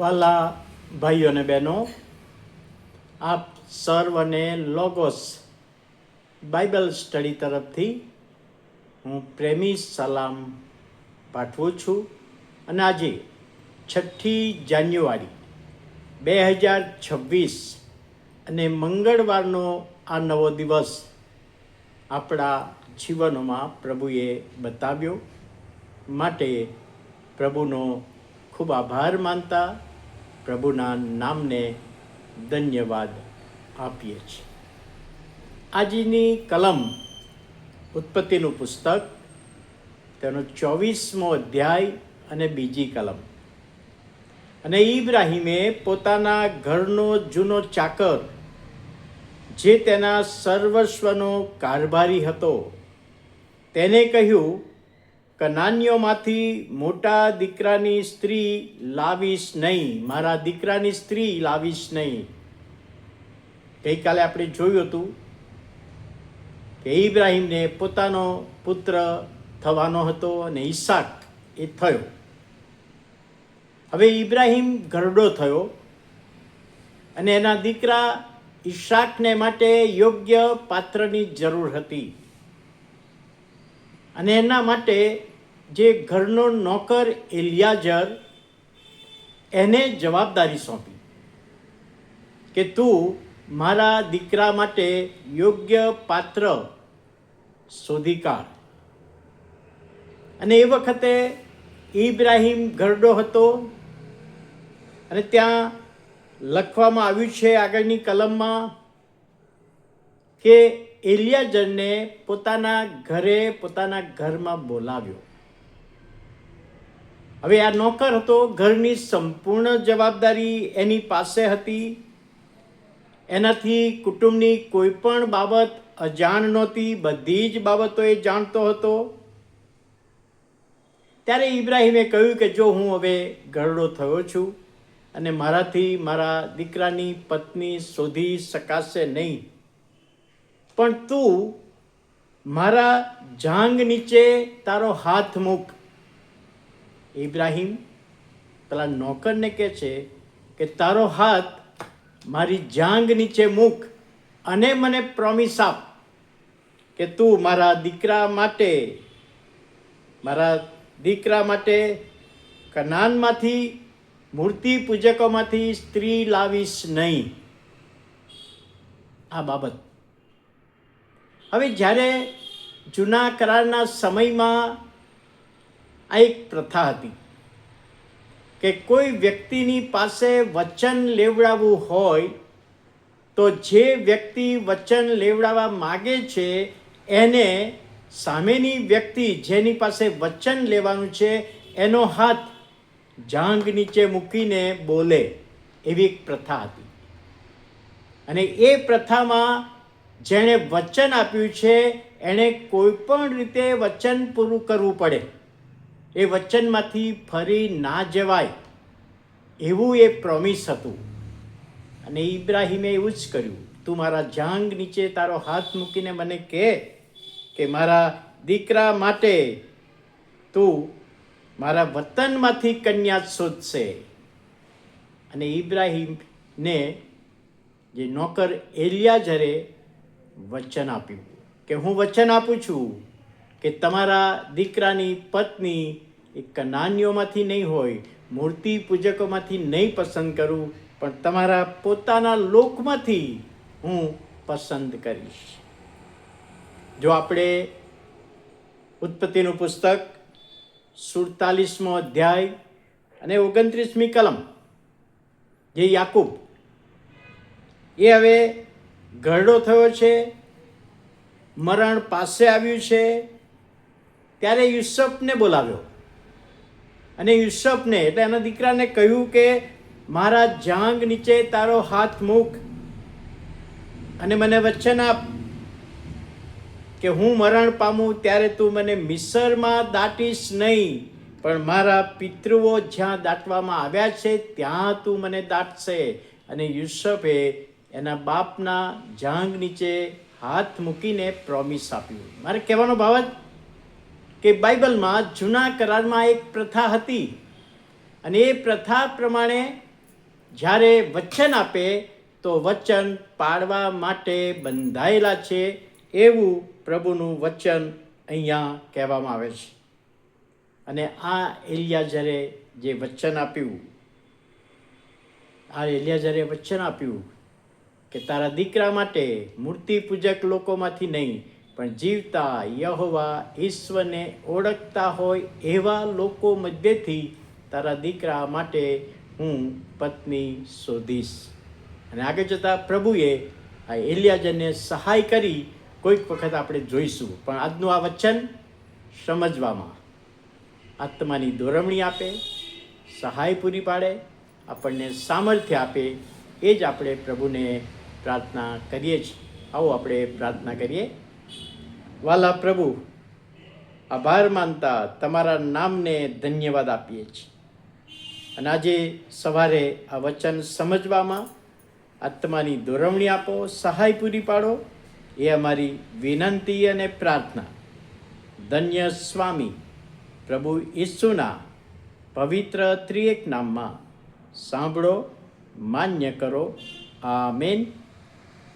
વાલા ભાઈઓ અને બહેનો, આપ સર્વને લોગોસ બાઇબલ સ્ટડી તરફથી હું પ્રેમી સલામ પાઠવું છું અને આજે છઠ્ઠી જાન્યુઆરી બે હજાર છવ્વીસ અને મંગળવારનો આ નવો દિવસ આપણા જીવનોમાં પ્રભુએ બતાવ્યો. માટે પ્રભુનો ખૂબ આભાર માનતા પ્રભુના નામને ધન્યવાદ આપીએ છીએ. આજની કલમ ઉત્પત્તિનું પુસ્તક, તેનો ચોવીસમો અધ્યાય અને બીજી કલમ. અને ઇબ્રાહીમે પોતાના ઘરનો જૂનો ચાકર, જે તેના સર્વસ્વનો કારભારી હતો, તેને કહ્યું કનાન્યોમાંથી મોટા દીકરાની સ્ત્રી લાવીશ નહીં. મારા દીકરાની સ્ત્રી લાવીશ નહીં. ગઈકાલે આપણે જોયું હતું કે ઇબ્રાહીમને પોતાનો પુત્ર થવાનો હતો અને ઈસાક એ થયો. હવે ઇબ્રાહીમ ઘરડો થયો અને એના દીકરા ઈશાકને માટે યોગ્ય પાત્રની જરૂર હતી. અને એના માટે જે ઘરનો નોકર એલિયાજર એને જવાબદારી સોંપી કે તું મારા દીકરા માટે યોગ્ય પાત્ર શોધી કાઢ. અને એ વખતે ઇબ્રાહિમ ઘરડો હતો અને ત્યાં લખવામાં આવ્યું છે આગળની કલમમાં કે એલિયાજરને પોતાના ઘરે, પોતાના ઘરમાં બોલાવ્યો. હવે આ નોકર હતો, ઘરની સંપૂર્ણ જવાબદારી એની પાસે હતી. એનાથી કુટુંબની કોઈ પણ બાબત અજાણ નહોતી, બધી જ બાબતો એ જાણતો હતો. ત્યારે ઇબ્રાહિમે કહ્યું કે જો હું હવે ઘરડો થયો છું અને મારાથી મારા દીકરાની પત્ની શોધી શકાશે નહીં પણ તું મારા જાંગ નીચે તારો હાથ મૂક. ઇબ્રાહિમ પેલા નોકરને કહે છે કે તારો હાથ મારી જાંગ નીચે મૂક અને મને પ્રોમિસ આપ કે તું મારા દીકરા માટે, મારા દીકરા માટે કનાનમાંથી મૂર્તિ પૂજકોમાંથી સ્ત્રી લાવીશ નહીં. આ બાબત હવે જ્યારે જૂના કરારના સમયમાં આ એક પ્રથા હતી કે કોઈ વ્યક્તિની પાસે વચન લેવડાવવું હોય, તો જે વ્યક્તિ વચન લેવડાવવા માગે છે, એને સામેની વ્યક્તિ જેની પાસે વચન લેવાનું છે, એનો હાથ જાંગ નીચે મૂકીને બોલે, એવી એક પ્રથા હતી. અને એ પ્રથામાં જેણે વચન આપ્યું છે, એણે કોઈ પણ રીતે વચન પૂરું કરવું પડે. એ વચનમાંથી ફરી ના જવાય. એવું એ પ્રોમિસ હતું. અને ઇબ્રાહીમે એવું જ કર્યું. તું મારા જાંગ નીચે તારો હાથ મૂકીને મને કહે કે મારા દીકરા માટે તું મારા વતનમાંથી કન્યા શોધશે. અને ઇબ્રાહિમને જે નોકર એલિયાજરે વચન આપ્યું. કે હું વચન આપું છું કે તમારા દીકરાની પત્ની એ કનાનીઓમાંથી નહીં હોય, મૂર્તિ પૂજકોમાંથી નહીં પસંદ કરું, પણ તમારા પોતાના લોકમાંથી હું પસંદ કરીશ. જો આપણે ઉત્પત્તિનું પુસ્તક સુડતાલીસમો અધ્યાય અને ઓગણત્રીસમી કલમ, જે યાકુબ, એ હવે ઘરડો થયો છે, મરણ પાસે આવ્યું છે, ત્યારે યુસફને બોલાવ્યો. અને યુસફને, એટલે એના દીકરાને કહ્યું કે મારા જાંગ નીચે તારો હાથ મૂક. અને મને વચન આપ કે હું મરણ પામું ત્યારે તું મને મિસરમાં દાટીશ નહીં, પણ મારા પિતૃઓ જ્યાં દાટવામાં આવ્યા છે, ત્યાં તું મને દાટશે. અને યુસફે એના બાપના જાંગ નીચે હાથ મૂકીને પ્રોમિસ આપ્યું. મારે કહેવાનો ભાવ જ કે બાઇબલમાં જૂના કરારમાં એક પ્રથા હતી અને એ પ્રથા પ્રમાણે જ્યારે વચન આપે તો વચન પાળવા માટે બંધાયેલા છે એવું પ્રભુનું વચન અહીંયા કહેવામાં આવે છે. અને આ એલિયાઝરે જે વચન આપ્યું, આ એલિયાઝરે વચન આપ્યું કે તારા દીકરા માટે મૂર્તિ પૂજક લોકોમાંથી નહીં, પણ જીવતા યહોવા ઈશ્વરને ઓળખતા હોય એવા લોકો મધ્યથી તારા દીકરા માટે હું પત્ની શોધીશ. અને આગળ જતાં પ્રભુએ આ એલિયાજનને સહાય કરી કોઈક વખત આપણે જોઈશું. પણ આજનું આ વચન સમજવામાં આત્માની દોરવણી આપે, સહાય પૂરી પાડે, આપણને સામર્થ્ય આપે, એ જ આપણે પ્રભુને પ્રાર્થના કરીએ છીએ આવો આપણે પ્રાર્થના કરીએ. વાલા પ્રભુ, આભાર માનતા તમારા નામને ધન્યવાદ આપીએ છીએ. અને આજે સવારે આ વચન સમજવામાં આત્માની દોરવણી આપો, સહાય પૂરી પાડો. એ અમારી વિનંતી અને પ્રાર્થના. ધન્ય સ્વામી, પ્રભુ ઈસુના પવિત્ર ત્રિએક નામમાં સાંભળો, માન્ય કરો. આમેન.